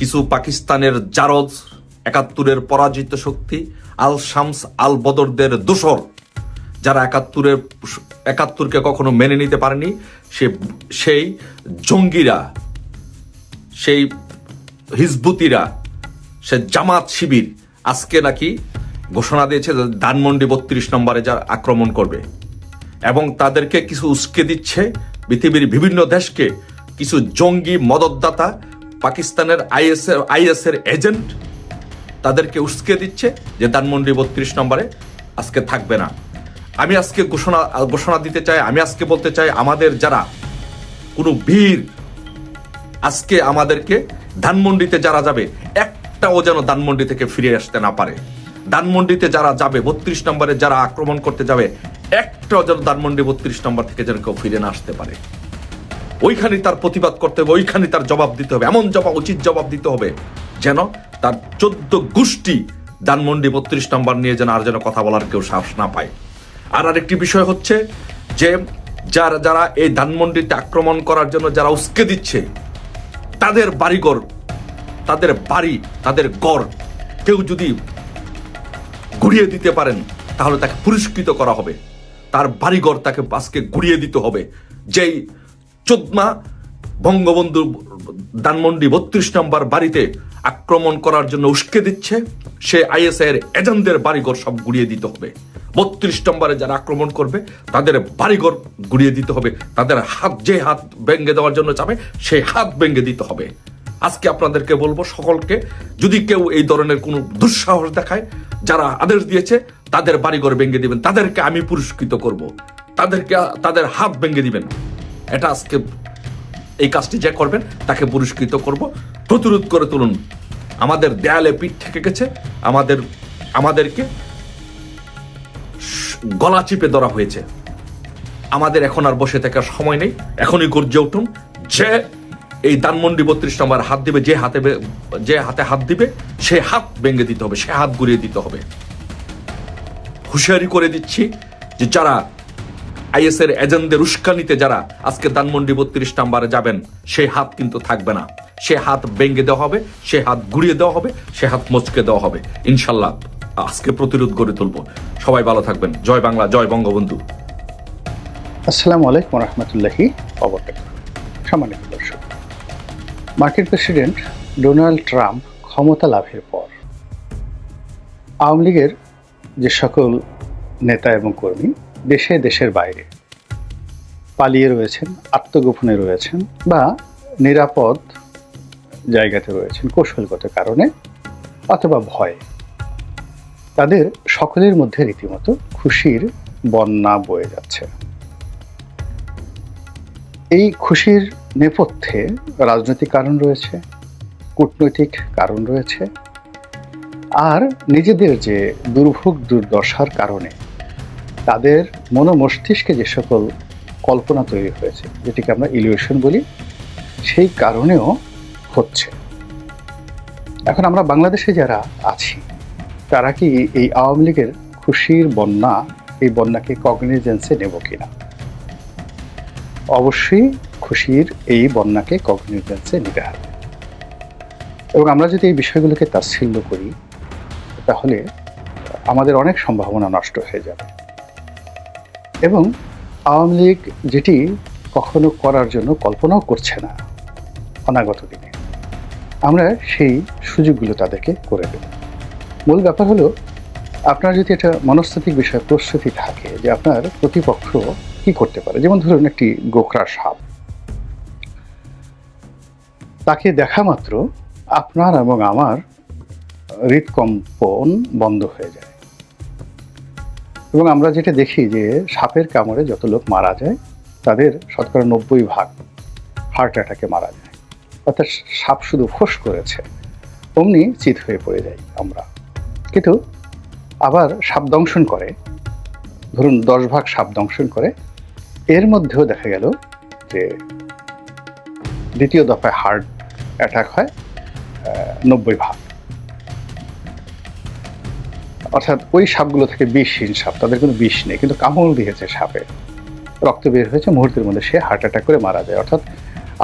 কিছু পাকিস্তানের জারজ একাত্তরের পরাজিত শক্তি আল শামস আল বদরদের দোসর, যারা একাত্তরের, একাত্তরকে কখনো মেনে নিতে পারেনি, সে, সেই জঙ্গিরা, সেই হিজবুতিরা, সে জামাত শিবির আজকে নাকি ঘোষণা দিয়েছে ধানমন্ডি বত্রিশ নম্বরে যা আক্রমণ করবে। এবং তাদেরকে কিছু উস্কে দিচ্ছে পৃথিবীর বিভিন্ন দেশকে, কিছু জঙ্গি মদতদাতা পাকিস্তানের আইএস এর আইএস এর এজেন্ট তাদেরকে উস্কে দিচ্ছে যে ধানমন্ডি বত্রিশ নম্বরে আজকে থাকবে না। আমি আজকে ঘোষণা ঘোষণা দিতে চাই, আমি আজকে বলতে চাই, আমাদের যারা কোনো ভিড় আজকে আমাদেরকে ধানমন্ডিতে যারা যাবে, একটাও যেন ধানমন্ডি থেকে ফিরে আসতে না পারে। ধানমন্ডিতে যারা যাবে, বত্রিশ নম্বরে যারা আক্রমণ করতে যাবে, একটাও যেন ধানমন্ডি বত্রিশ নম্বর থেকে যেন কেউ ফিরে না আসতে পারে। ওইখানে তার প্রতিবাদ করতে হবে ওইখানে তার জবাব দিতে হবে, এমন জবাব উচিত জবাব দিতে হবে যেন তার চোদ্দ গোষ্ঠী ধানমন্ডি বত্রিশ নম্বর নিয়ে যেন আর যেন কথা বলার কেউ সাহস না পায়। আর আরেকটি বিষয় হচ্ছে যে যারা যারা এই ধানমন্ডিতে আক্রমণ করার জন্য যারা উস্কে দিচ্ছে, তাদের বাড়িঘর, তাদের বাড়ি, তাদের গড় কেউ যদি ঘুরিয়ে দিতে পারেন, তাহলে তাকে পুরস্কৃত করা হবে। তার বাড়িঘর তাকে বাসকে ঘুরিয়ে দিতে হবে। যেই চোদ্মা বঙ্গবন্ধু ধানমন্ডি বত্রিশ নম্বর বাড়িতে আক্রমণ করার জন্য উস্কে দিচ্ছে, সে আইএসআই এর এজেন্টদের বাড়িঘর সব গুড়িয়ে দিতে হবে। বত্রিশ নম্বরে যারা আক্রমণ করবে, তাদের বাড়িঘর গুড়িয়ে দিতে হবে। তাদের হাত, যে হাত ভেঙে দেওয়ার জন্য চাবে সেই হাত ভেঙে দিতে হবে। আজকে আপনাদেরকে বলব সকলকে, যদি কেউ এই ধরনের কোনো দুঃসাহস দেখায়, যারা আদেশ দিয়েছে, তাদের বাড়িঘর ভেঙে দিবেন। তাদেরকে আমি পুরস্কৃত করব। তাদেরকে, তাদের হাত ভেঙে দিবেন। এটা আজকে এই কাজটি যে করবেন, তাকে পুরস্কৃত করব। প্রতিরোধ করে তুলুন। আমাদের দেয়ালে পিঠ থেকে গেছে। আমাদের, আমাদেরকে গলা চিপে ধরা হয়েছে। আমাদের এখন আর বসে থাকার সময় নেই। এখনই গর্জে উঠুন। যে এই দানমন্ডি বত্রিশ নম্বর হাত দিবে, যে হাতে যে হাতে হাত দিবে, সে হাত ভেঙে দিতে হবে, সে হাত ঘুরিয়ে দিতে হবে। হুঁশিয়ারি করে দিচ্ছি যে যারা আইএস এর এজেন্টদের উস্কানিতে যারা আজকে ধানমন্ডি বত্রিশ নাম্বারে যাবেন সেই হাত কিন্তু থাকবে না। সে হাত ভেঙে দেওয়া হবে, সে হাত ঘুরিয়ে দেওয়া হবে, সে হাত মচকে দেওয়া হবে। ইনশাল্লাহ আজকে প্রতিরোধ গড়ে তুলব। সবাই ভালো থাকবেন। জয় বাংলা, জয় বঙ্গবন্ধু। আসসালামু আলাইকুম রহমতুল্লাহি সম্মানিত দর্শক, মার্কিন প্রেসিডেন্ট ডোনাল্ড ট্রাম্প ক্ষমতা লাভের পর আওয়ামী লীগের যে সকল নেতা এবং কর্মী দেশে, দেশের বাইরে। পালিয়ে রয়েছেন, আত্মগোপনে রয়েছেন বা নিরাপদ জায়গাতে রয়েছেন কৌশলগত কারণে অথবা ভয়ে। তাদের সকলের মধ্যে রীতিমতো খুশির বন্যা বয়ে যাচ্ছে। এই খুশির নেপথ্যে রাজনৈতিক কারণ রয়েছে, কূটনৈতিক কারণ রয়েছে, আর নিজেদের যে দুর্ভোগ দুর্দশার কারণে তাদের মনোমস্তিষ্কে যে সকল কল্পনা তৈরি হয়েছে, যেটিকে আমরা ইলিউশন বলি, সেই কারণেও হচ্ছে। এখন আমরা বাংলাদেশে যারা আছি, তারা কি এই আওয়ামী লীগের খুশির বন্যা, এই বন্যাকে কগনিজেন্সে নেব কিনা? অবশ্যই খুশির এই বন্যাকে কগনিজেন্সে নিতে হবে। এবং আমরা যদি এই বিষয়গুলোকে তাচ্ছিল্য করি, তাহলে আমাদের অনেক সম্ভাবনা নষ্ট হয়ে যাবে। এবং আওয়ামী লীগ যেটি কখনো করার জন্য কল্পনাও করছে না অনাগত দিনে। আমরা সেই সুযোগগুলো তাদেরকে করে দেব। মূল ব্যাপার হলো, আপনার যদি এটা মনস্তাত্ত্বিক বিষয়ে প্রস্তুতি থাকে যে আপনার প্রতিপক্ষ কি করতে পারে, যেমন ধরুন একটি গোকরা সাপ। তাকে দেখা মাত্র আপনার এবং আমার হৃদকম্পন বন্ধ হয়ে যায় এবং আমরা যেটা দেখি যে সাপের কামড়ে যত লোক মারা যায়, তাদের শতকরা নব্বই ভাগ হার্ট অ্যাটাকে মারা যায়। অর্থাৎ সাপ শুধু ফোঁস করেছে, অমনি চিত হয়ে পড়ে যাই আমরা। কিন্তু আবার সাপ দংশন করে। ধরুন দশ ভাগ সাপ দংশন করে। এর মধ্যেও দেখা গেল যে দ্বিতীয় দফায় হার্ট অ্যাটাক হয় নব্বই ভাগ। অর্থাৎ ওই সাপগুলো থেকে বিষহীন সাপ, তাদের কোনো বিষ নেই, কিন্তু কামড় দিয়েছে সাপে। রক্ত বের হয়েছে, মুহূর্তের মধ্যে সে হার্ট অ্যাটাক করে মারা যায়। অর্থাৎ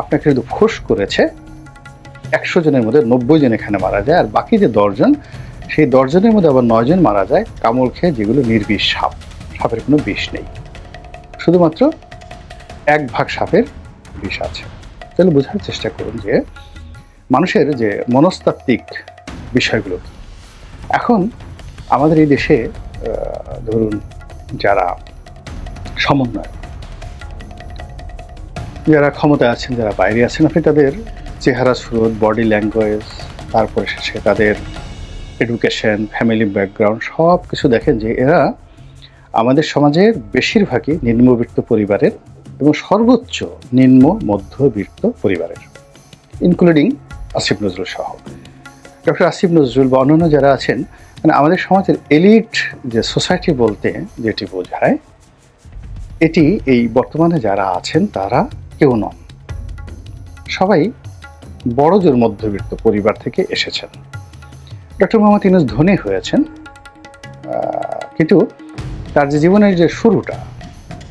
আপনাকে শুধু ফুস করেছে, একশো জনের মধ্যে নব্বই জন এখানে মারা যায়, আর বাকি যে দশজন সেই দশজনের মধ্যে আবার নয়জন মারা যায় কামড় খেয়ে, যেগুলো নির্বিষ সাপ। সাপের কোনো বিষ নেই। শুধুমাত্র এক ভাগ সাপের বিষ আছে। তাহলে বোঝার চেষ্টা করুন যে, মানুষের যে মনস্তাত্ত্বিক বিষয়গুলো, এখন আমাদের এই দেশে ধরুন যারা সমন্বয় যারা ক্ষমতায় আছেন, যারা বাইরে আছেন, আপনি তাদের চেহারা স্রোত বডি ল্যাঙ্গুয়েজ তারপরে শেষে তাদের এডুকেশন ফ্যামিলি ব্যাকগ্রাউন্ড সব কিছু দেখেন যে এরা আমাদের সমাজের বেশিরভাগই নিম্নবিত্ত পরিবারের এবং সর্বোচ্চ নিম্ন মধ্যবিত্ত পরিবারের ইনক্লুডিং আসিফ নজরুল সহ। ডক্টর আসিফ নজরুল বা অন্যান্য যারা আছেন মানে আমাদের সমাজের এলিট যে সোসাইটি বলতে যেটি বোঝায়, এটি এই বর্তমানে যারা আছেন তারা কেউ নন। সবাই বড় জোর মধ্যবিত্ত পরিবার থেকে এসেছেন। ডক্টর মোহাম্মদ ইনুস ধনী হয়েছেন কিন্তু তার যে জীবনের যে শুরুটা,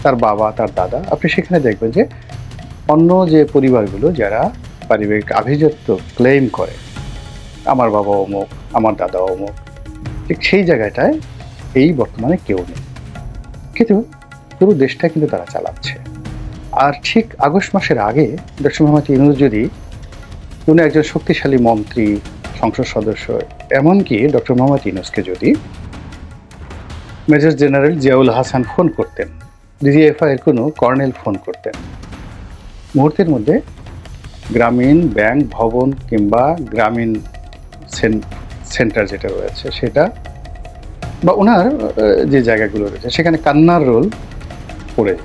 তার বাবা, তার দাদা, আপনি সেখানে দেখবেন যে অন্য যে পরিবারগুলো যারা পারিবারিক আভিজাত্য ক্লেম করে, আমার বাবা অমুক, আমার দাদা অমুক ঠিক সেই জায়গাটায় এই বর্তমানে কেউ নেই। কিন্তু পুরো দেশটা কিন্তু তারা চালাচ্ছে। আর ঠিক আগস্ট মাসের আগে ডক্টর মোহাম্মদ ইউনুস যদি কোনো একজন শক্তিশালী মন্ত্রী, সংসদ সদস্য, এমনকি ডক্টর মোহাম্মদ ইউনুসকে যদি major general Ziaul Hasan phone করতেন, ডিজিএফআই এর কোনো কর্নেল ফোন করতেন, মুহূর্তের মধ্যে গ্রামীণ ব্যাংক, ভবন কিংবা গ্রামীণ সেন্টার যেটা রয়েছে সেটা, বা ওনার যে জায়গাগুলো রয়েছে, সেখানে কান্নার রোল পড়ে।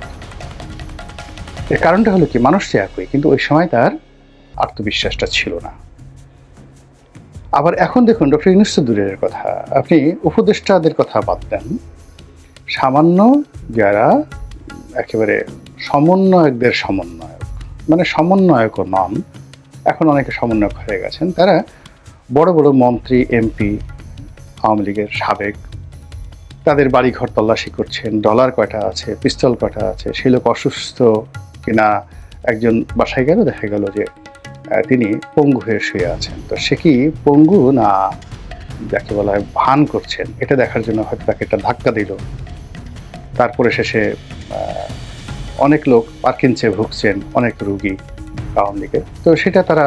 এর কারণটা হলো কি? মানুষ যে একই, কিন্তু ওই সময় তার আত্মবিশ্বাসটা ছিল না। আবার এখন দেখুন, ডক্টর ইউনুস দূরের কথা। আপনি উপদেষ্টাদের কথা বাদ দেন। সামান্য যারা একেবারে সমন্বয়কদের সমন্বয়ক মানে সমন্বয়কও নন, এখন অনেকে সমন্বয়ক হয়ে গেছেন, তারা বড় বড় মন্ত্রী, এমপি, আওয়ামী লীগের সাবেক, তাদের বাড়িঘর তল্লাশি করছেন, ডলার কয়টা আছে, পিস্তল কয়টা আছে সেই লোক অসুস্থ কিনা, একজন বাসায় গেল, দেখা গেল যে তিনি পঙ্গু হয়ে শুয়ে আছেন। তো সে কি পঙ্গু না যাকে বলা হয় ভান করছেন? এটা দেখার জন্য হয়তো তাকে একটা ধাক্কা দিল। তারপরে শেষে অনেক লোক পার্কিনসে ভুগছেন, অনেক রুগী। আওয়ামী লীগের। তো সেটা তারা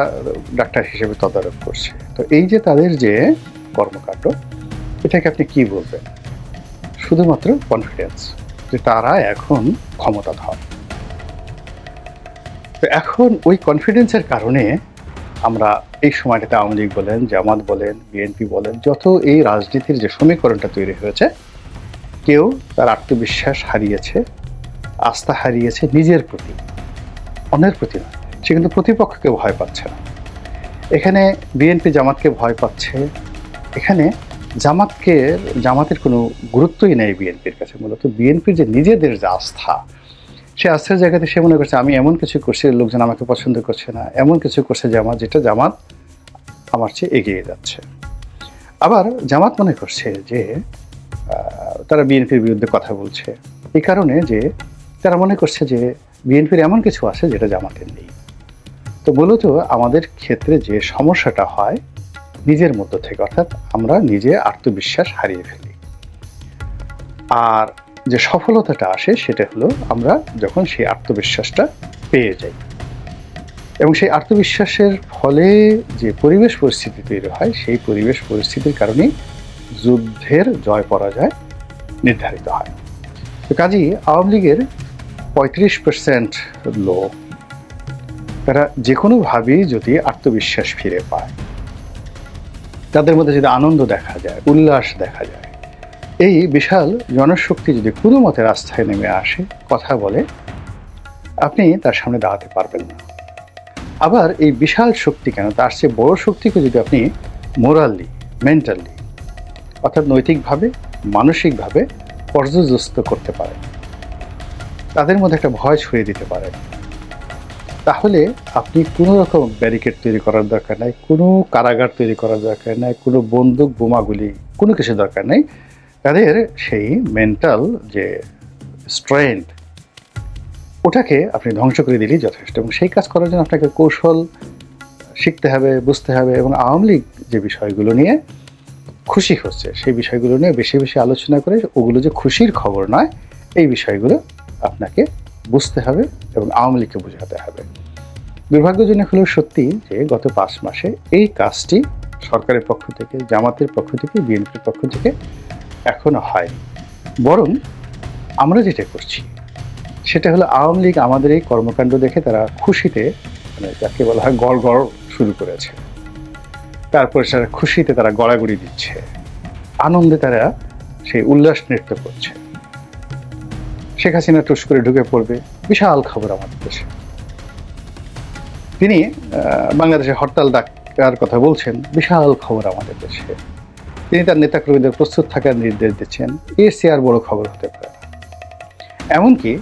ডাক্তার হিসেবে তদারক করছে। তো এই যে তাদের যে কর্মকাণ্ড, এটাকে আপনি কি বলবেন? শুধুমাত্র কনফিডেন্স যে তারা এখন ক্ষমতাধর। তো এখন ওই কনফিডেন্সের কারণে আমরা এই সময়টাতে আওয়ামী লীগ বলেন, জামাত বলেন, বিএনপি বলেন, যত এই রাজনীতির যে সমীকরণটা তৈরি হয়েছে, কেউ তার আত্মবিশ্বাস হারিয়েছে, আস্থা হারিয়েছে নিজের প্রতি, অন্যের প্রতি নয় সে কিন্তু প্রতিপক্ষকে ভয় পাচ্ছে না। এখানে বিএনপি জামাতকে ভয় পাচ্ছে। এখানে জামাতকে, জামাতের কোনো গুরুত্বই নেই বিএনপির কাছে। মূলত বিএনপির যে নিজেদের যে আস্থা, সে আস্থার জায়গাতে সে মনে করছে, আমি এমন কিছু করছি, লোকজন আমাকে পছন্দ করছে না। এমন কিছু করছে জামাত যেটা জামাত আমার চেয়ে এগিয়ে যাচ্ছে। আবার জামাত মনে করছে যে তারা বিএনপির বিরুদ্ধে কথা বলছে। এই কারণে যে, তারা মনে করছে যে, বিএনপির এমন কিছু আছে যেটা জামাতের নেই। তো মূলত আমাদের ক্ষেত্রে যে সমস্যাটা হয়, নিজের মধ্য থেকে, অর্থাৎ আমরা নিজে আত্মবিশ্বাস হারিয়ে ফেলি। আর যে সফলতাটা আসে, সেটা হলো আমরা যখন সেই আত্মবিশ্বাসটা পেয়ে যাই। এবং সেই আত্মবিশ্বাসের ফলে যে পরিবেশ পরিস্থিতি তৈরি হয়, সেই পরিবেশ পরিস্থিতির কারণেই যুদ্ধের জয় পরাজয় নির্ধারিত হয়। তো কাজেই আওয়ামী লীগের পঁয়ত্রিশ পার্সেন্ট লোক তারা যে কোনোভাবেই যদি আত্মবিশ্বাস ফিরে পায়, তাদের মধ্যে যদি আনন্দ দেখা যায়, উল্লাস দেখা যায়, এই বিশাল জনশক্তি যদি কোনো মতে রাস্তায় নেমে আসে, কথা বলে, আপনি তার সামনে দাঁড়াতে পারবেন না। আবার এই বিশাল শক্তি কেন? তার চেয়ে বড় শক্তিকে যদি আপনি মোরালি মেন্টালি অর্থাৎ নৈতিকভাবে, মানসিকভাবে পর্যদস্ত করতে পারেন, তাদের মধ্যে একটা ভয় ছড়িয়ে দিতে পারেন তাহলে আপনি কোনো রকম ব্যারিকেড তৈরি করার দরকার নাই, কোনো কারাগার তৈরি করার দরকার নাই, কোনো বন্দুক, বোমাগুলি, কোনো কিছু দরকার নেই। তাদের সেই মেন্টাল যে স্ট্রেংথ ওটাকে আপনি ধ্বংস করে দিলেই যথেষ্ট এবং সেই কাজ করার জন্য আপনাকে কৌশল শিখতে হবে, বুঝতে হবে এবং আওয়ামী লীগ যে বিষয়গুলো নিয়ে খুশি হচ্ছে, সেই বিষয়গুলো নিয়ে বেশি বেশি আলোচনা করে, ওগুলো যে খুশির খবর নয়, এই বিষয়গুলো আপনাকে বুঝতে হবে এবং আওয়ামী লীগকে বোঝাতে হবে। দুর্ভাগ্যজনক হলেও সত্যি যে গত পাঁচ মাসে এই কাজটি সরকারের পক্ষ থেকে, জামাতের পক্ষ থেকে, বিএনপির পক্ষ থেকে এখনও হয়নি বরং আমরা যেটা করছি, সেটা হলো আওয়ামী লীগ আমাদের এই কর্মকাণ্ড দেখে তারা খুশিতে মানে যাকে বলা হয় গড় গড় শুরু করেছে। তারপরে সেটা খুশিতে তারা গড়াগড়ি দিচ্ছে। আনন্দে তারা সেই উল্লাস নৃত্য করছে। শেখ হাসিনা টুস করে ঢুকে পড়বে। বিশাল খবর আমাদের দেশে। তিনি বাংলাদেশে হরতাল ডাকার কথা বলছেন। বিশাল খবর আমাদের দেশে। তিনি তার নেতাকর্মীদের প্রস্তুত থাকার নির্দেশ দিচ্ছেন। এর সে আর বড় খবর হতে পারে। এমনকি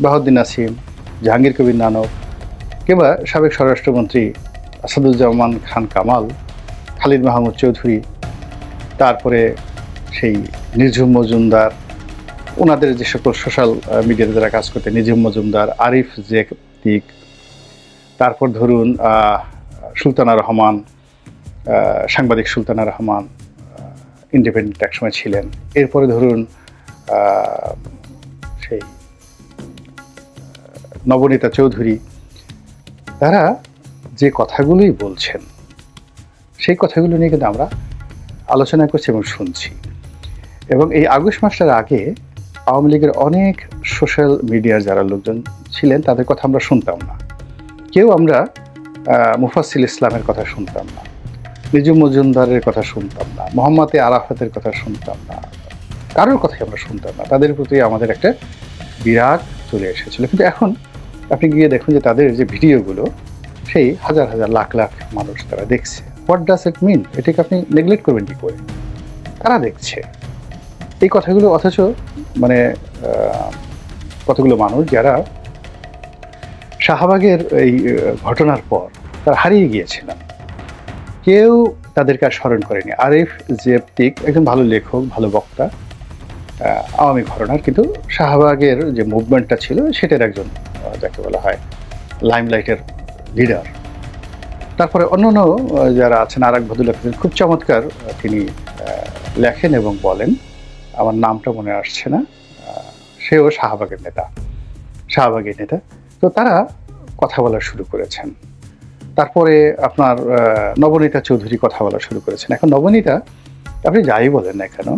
বাহাউদ্দিন নাসিম, জাহাঙ্গীর কবির নানক, কিংবা সাবেক স্বরাষ্ট্রমন্ত্রী আসাদুজ্জামান খান কামাল, খালিদ মাহমুদ চৌধুরী, তারপরে সেই নির্ঝুম মজুমদার ওনাদের যে সকল সোশ্যাল মিডিয়াতে যারা কাজ করতে নিঝুম মজুমদার, আরিফ জেক জেতিক তারপর ধরুন সুলতানা রহমান সাংবাদিক সুলতানা রহমান ইন্ডিপেন্ডেন্ট একসময় ছিলেন। এরপরে ধরুন সেই নবনীতা চৌধুরী, তারা যে কথাগুলোই বলছেন, সেই কথাগুলো নিয়ে কিন্তু আমরা আলোচনা করছি এবং শুনছি। এবং এই আগস্ট মাসটার আগে আওয়ামী লীগের অনেক সোশ্যাল মিডিয়ার যারা লোকজন ছিলেন, তাদের কথা আমরা শুনতাম না। কেউ আমরা মুফাসিল ইসলামের কথা শুনতাম না। নিজুম মজুমদারের কথা শুনতাম না। মোহাম্মদ আরাফাতের কথা শুনতাম না। কারোর কথাই আমরা শুনতাম না। তাদের প্রতি আমাদের একটা বিরাট চলে এসেছিল। কিন্তু এখন আপনি গিয়ে দেখুন যে তাদের যে ভিডিওগুলো সেই হাজার হাজার লাখ লাখ মানুষ তারা দেখছে। হোয়াট ডাস ইট মিন এটাকে আপনি নেগলেক্ট করবেন কি করে? তারা দেখছে। এই কথাগুলো অথচ মানে কতগুলো মানুষ যারা শাহবাগের এই ঘটনার পর তারা হারিয়ে গিয়েছিলেন। কেউ তাদেরকে আর স্মরণ করেনি। আরিফ জেপ্তিক একজন ভালো লেখক ভালো বক্তা আওয়ামী ঘটনার কিন্তু শাহবাগের যে মুভমেন্টটা ছিল সেটার একজন যাকে বলা হয় লাইমলাইটের লিডার তারপরে অন্য আহ, যারা আছেন আরাক ভদ্রলোক খুব চমৎকার তিনি লেখেন এবং বলেন। আমার নামটা মনে আসছে না। সেও শাহবাগের নেতা শাহবাগের নেতা। তো তারা কথা বলা শুরু করেছেন। তারপরে আপনার নবনীতা চৌধুরী কথা বলা শুরু করেছেন। এখন নবনীতা, আপনি যাই বলেন না কেন,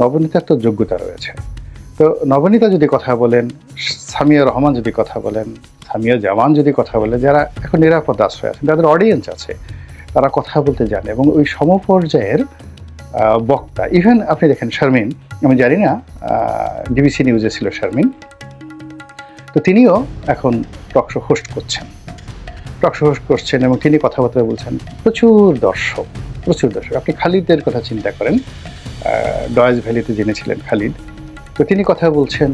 নবনীতার তো যোগ্যতা রয়েছে। তো নবনীতা যদি কথা বলেন, সামিয়া রহমান যদি কথা বলেন, সামিয়া জামান যদি কথা বলে যারা এখন নিরাপদ আশ্রয় আছেন, তাদের অডিয়েন্স আছে, তারা কথা বলতে জানে। এবং ওই সমপর্যায়ের বক্তা। ইভেন আপনি দেখেন, শারমিন, আমি জানি না ডিবিসি নিউজে ছিল শারমিন। তো তিনিও এখন টকশো হোস্ট করছেন। টকশো হোস্ট করছেন এবং তিনি কথাবার্তা বলছেন। প্রচুর দর্শক প্রচুর দর্শক। আপনি খালিদের কথা চিন্তা করেন। ডয়েজ ভ্যালিতে যিনি ছিলেন খালিদ, তো তিনি কথা বলছেন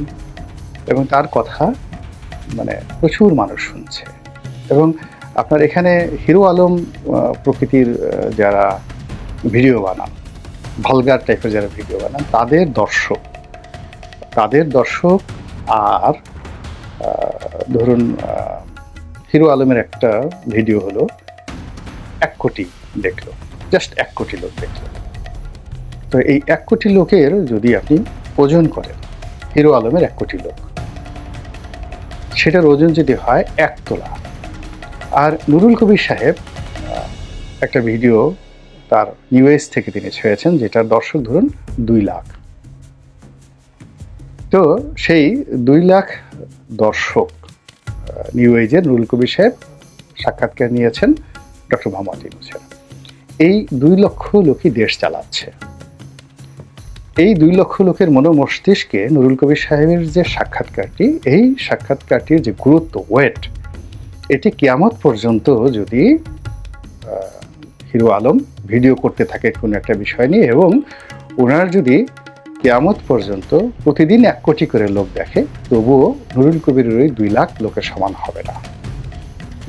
এবং তার কথা মানে প্রচুর মানুষ শুনছে। এবং আপনার এখানে হিরো আলম প্রকৃতির যারা ভিডিও বানান ভালগার টাইপের যারা ভিডিও বানান, তাদের দর্শক। তাদের দর্শক আর ধরুন হিরো আলমের একটা ভিডিও হলো, এক কোটি দেখল জাস্ট এক কোটি লোক দেখল। তো এই এক কোটি লোকের যদি আপনি ওজন করেন, হিরো আলমের এক কোটি লোক, সেটার ওজন যদি হয় এক তোলা। আর নুরুল কবির সাহেব একটা ভিডিও তার ইউএস থেকে তিনি ছেড়েছেন, যেটার দর্শক ধরুন দুই লাখ। তো সেই দুই লাখ দর্শক নিউ এজের নুরুল কবির সাহেব সাক্ষাৎকার নিয়েছেন, ডক্টর মোহাম্মদ ইউনুসের এই দুই লক্ষ লোকই দেশ চালাচ্ছে। এই দুই লক্ষ লোকের মনো মস্তিষ্কে নুরুল কবির সাহেবের যে সাক্ষাৎকারটি, এই সাক্ষাৎকারটির যে গুরুত্ব ওয়েট এটি কিয়ামত পর্যন্ত যদি হিরো আলম ভিডিও করতে থাকে কোনো একটা বিষয় নিয়ে এবং ওনার যদি কেয়ামত পর্যন্ত প্রতিদিন এক কোটি করে লোক দেখে, তবুও নুরুল কবিরের ওই দুই লাখ লোকের সমান হবে না।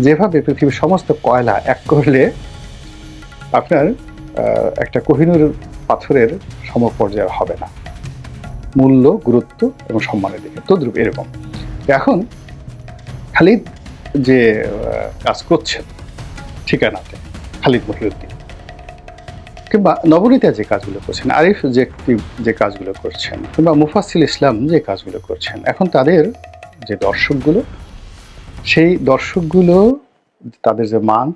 যেভাবে পৃথিবীর সমস্ত কয়লা এক করলে আপনার একটা কোহিনুর পাথরের সমপর্যায়ে হবে না। মূল্য, গুরুত্ব এবং সম্মানের দিকে। তদ্রুপ এরকম। এখন খালিদ যে কাজ করছেন ঠিকানাতে, খালিদ মহিউদ্দিন। কিংবা নবনীতা যে কাজগুলো করছেন, আরিফ যে যে কাজগুলো করছেন, কিংবা মুফাসিল ইসলাম যে কাজগুলো করছেন, এখন তাদের যে দর্শকগুলো, সেই দর্শকগুলো, তাদের যে মান